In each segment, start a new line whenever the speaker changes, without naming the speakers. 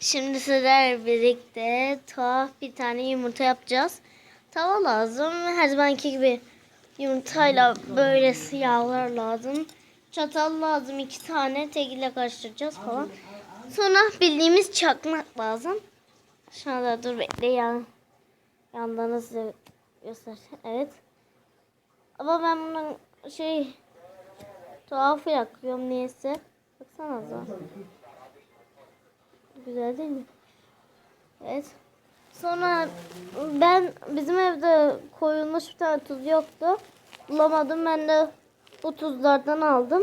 Şimdi sizlerle birlikte tuhaf bir tane yumurta yapacağız. Tava lazım. Her zamanki gibi yumurtayla böyle siyahlar lazım. Çatal lazım iki tane. Tekille karıştıracağız falan. Sonra bildiğimiz çakmak lazım. Şu anda dur bekle yan, yandan size göster. Evet. Ama ben bunun şey tuhaf yakıyorum niyeyse. Baksanıza. Güzel değil mi? Evet. Sonra ben bizim evde koyulmuş bir tane tuz yoktu. Bulamadım. Ben de bu tuzlardan aldım.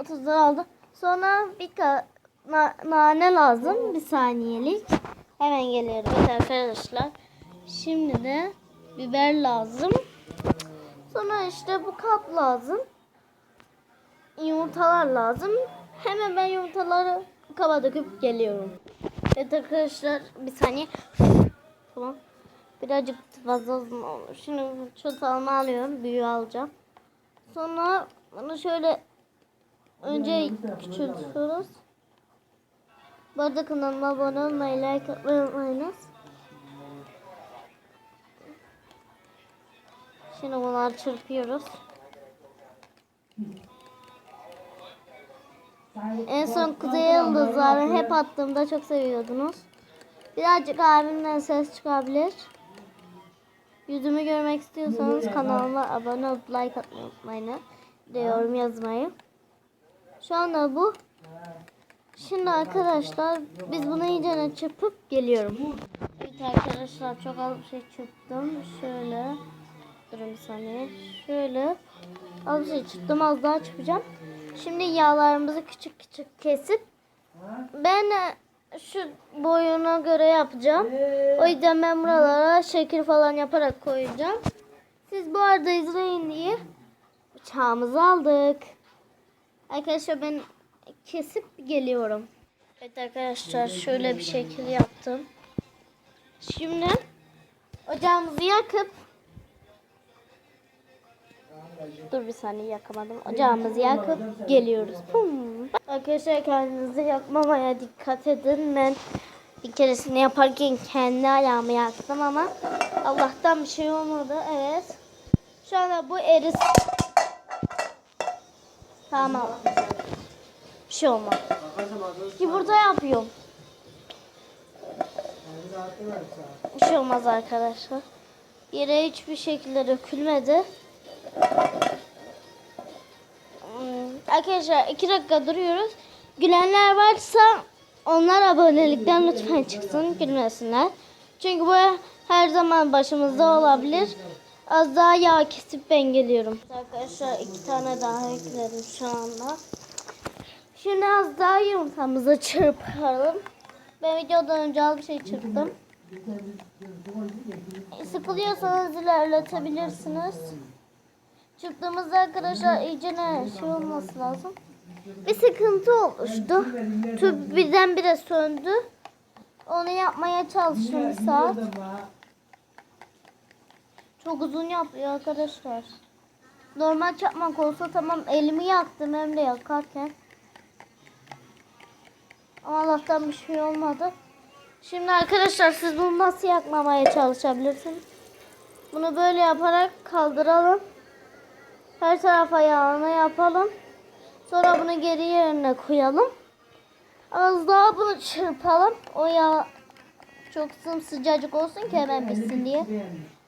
O tuzları aldım. Sonra bir na- nane lazım. Bir saniyelik. Hemen geliyorum arkadaşlar. Şimdi de biber lazım. Sonra işte bu kap lazım. Yumurtalar lazım. Hemen ben yumurtaları kaba döküp geliyorum. Evet arkadaşlar bir saniye. Tamam. Birazcık fazla uzun olmuş. Şimdi çatalımı alıyorum. Büyüğü alacağım. Sonra bunu şöyle önce küçültüyoruz. Bu arada kanalıma abone olmayı, like atmayı unutmayınız. Şimdi bunları çırpıyoruz. En son Kuzey Yıldızları hep attığımda çok seviyordunuz. Birazcık abimden ses çıkabilir. Yüzümü görmek istiyorsanız kanalıma abone olup like atmayı unutmayın. De yorum yazmayı. Şu anda bu. Şimdi arkadaşlar biz bunu iyice çırpıp geliyorum. Evet arkadaşlar çok az bir şey çırptım. Şöyle. Durun bir saniye. Şöyle. Az bir şey çırptım az daha çırpacağım. Şimdi yağlarımızı küçük küçük kesip ben e, şu boyuna göre yapacağım. O yüzden ben buralara şekil falan yaparak koyacağım. Siz bu arada izleyin diye bıçağımızı aldık. Arkadaşlar ben kesip geliyorum. Evet arkadaşlar şöyle bir şekil yaptım. Şimdi ocağımızı yakıp Dur bir saniye yakamadım. Ocağımızı yakıp geliyoruz. Pum. Arkadaşlar kendinizi yakmamaya dikkat edin. Ben bir keresini yaparken kendi ayağımı yaktım ama Allah'tan bir şey olmadı. Evet. Şu anda bu eris. Tamam. Bir şey olmadı. Yumurta yapıyorum. Bir şey olmaz arkadaşlar. Yere hiçbir şekilde dökülmedi. Arkadaşlar iki dakika duruyoruz. Gülenler varsa onlar abonelikten lütfen çıksın gülmesinler. Çünkü bu her zaman başımızda olabilir. Az daha yağ kesip ben geliyorum. Arkadaşlar iki tane daha ekledim şu anda. Şimdi az daha yumurtamızı çırpalım. Ben videodan önce az bir şey çırptım. Sıkılıyorsanız ilerletebilirsiniz. Çıktığımızda arkadaşlar iyice ne şey olması lazım. Bir sıkıntı oluştu. Tüp birdenbire söndü. Onu yapmaya çalıştım bir saat. Çok uzun yapıyor arkadaşlar. Normal çakmak olsa tamam elimi yaktım hem de yakarken. Ama Allah'tan bir şey olmadı. Şimdi arkadaşlar siz bunu nasıl yakmamaya çalışabilirsiniz? Bunu böyle yaparak kaldıralım. Her tarafa yağını yapalım. Sonra bunu geri yerine koyalım. Az daha bunu çırpalım. O yağ çok sıcacık olsun ki hemen bitsin diye.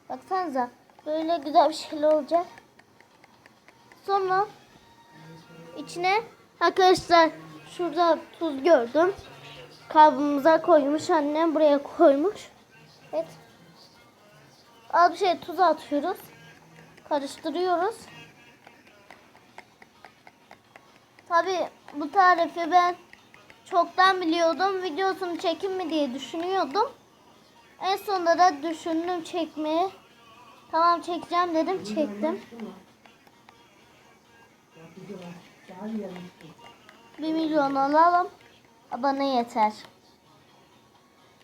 Baksanıza böyle güzel bir şeyler olacak. Sonra içine arkadaşlar şurada tuz gördüm. Kabımıza koymuş annem buraya koymuş. Evet. Az bir şey tuz atıyoruz. Karıştırıyoruz. Tabi bu tarifi ben çoktan biliyordum. Videosunu çekim mi diye düşünüyordum. En sonunda da düşündüm çekmeyi. Tamam çekeceğim dedim çektim. Bir milyon alalım. Abone yeter.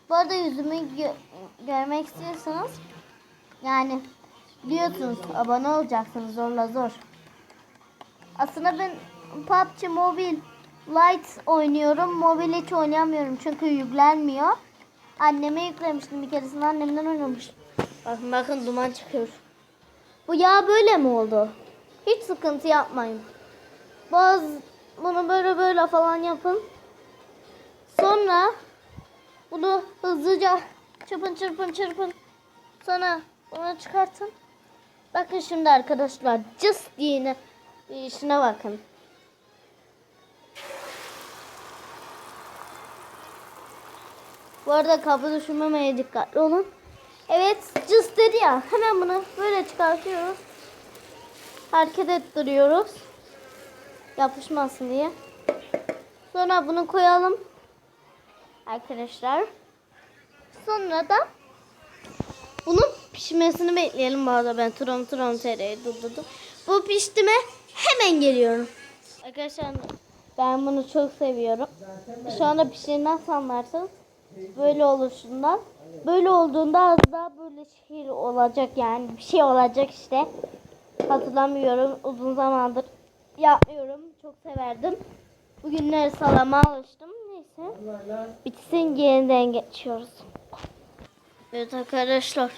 Bu arada yüzümü gö- görmek istiyorsanız yani biliyorsunuz abone olacaksınız zorla zor. Aslında ben PUBG Mobile Light oynuyorum. Mobil hiç oynayamıyorum çünkü yüklenmiyor. Anneme yüklemiştim bir keresinde annemden oynamıştım. Bakın bakın duman çıkıyor. Bu yağ böyle mi oldu? Hiç sıkıntı yapmayın. Bazı bunu böyle böyle falan yapın. Sonra bunu hızlıca çırpın çırpın çırpın. Sonra bunu çıkartın. Bakın şimdi arkadaşlar just yine işine bakın. Bu arada kablo düşürmemeye dikkatli olun. Evet just dedi ya hemen bunu böyle çıkartıyoruz. Hareket ettiriyoruz. Yapışmasın diye. Sonra bunu koyalım. Arkadaşlar. Sonra da bunun pişmesini bekleyelim bu arada ben trom trom TR'yi durdurdum. Bu pişti mi hemen geliyorum. Arkadaşlar ben bunu çok seviyorum. Şu anda piştiğini nasıl anlarsınız? Böyle oluşundan. Böyle olduğunda az daha böyle şey olacak yani bir şey olacak işte. Hatırlamıyorum uzun zamandır yapmıyorum. Çok severdim. Bugünler salama alıştım. Neyse. Bitsin yeniden geçiyoruz. Evet arkadaşlar.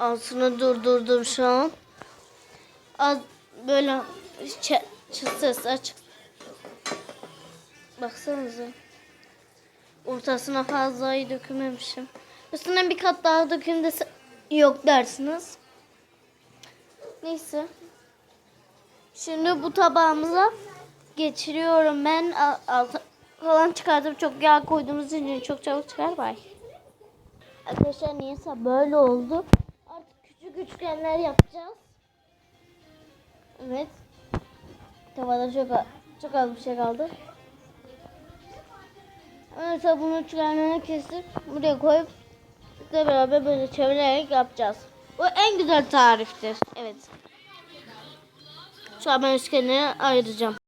Altını durdurdum şu an. Az böyle ç- çıt ses açık. Baksanıza. Ortasına fazla iyi dökmemişim. Üstüne bir kat daha dökün dese yok dersiniz. Neyse. Şimdi bu tabağımıza geçiriyorum ben. Al- Altı falan çıkartıp çok yağ koyduğumuz için çok çabuk çıkar. Bay. Arkadaşlar niyeyse böyle oldu. Artık küçük üçgenler yapacağız. Evet. Tavada çok, çok az bir şey kaldı. Evet bunu üçgenlerine kesip buraya koyup de beraber böyle çevirerek yapacağız. Bu en güzel tariftir. Evet. Şu an ben üçgenleri ayıracağım.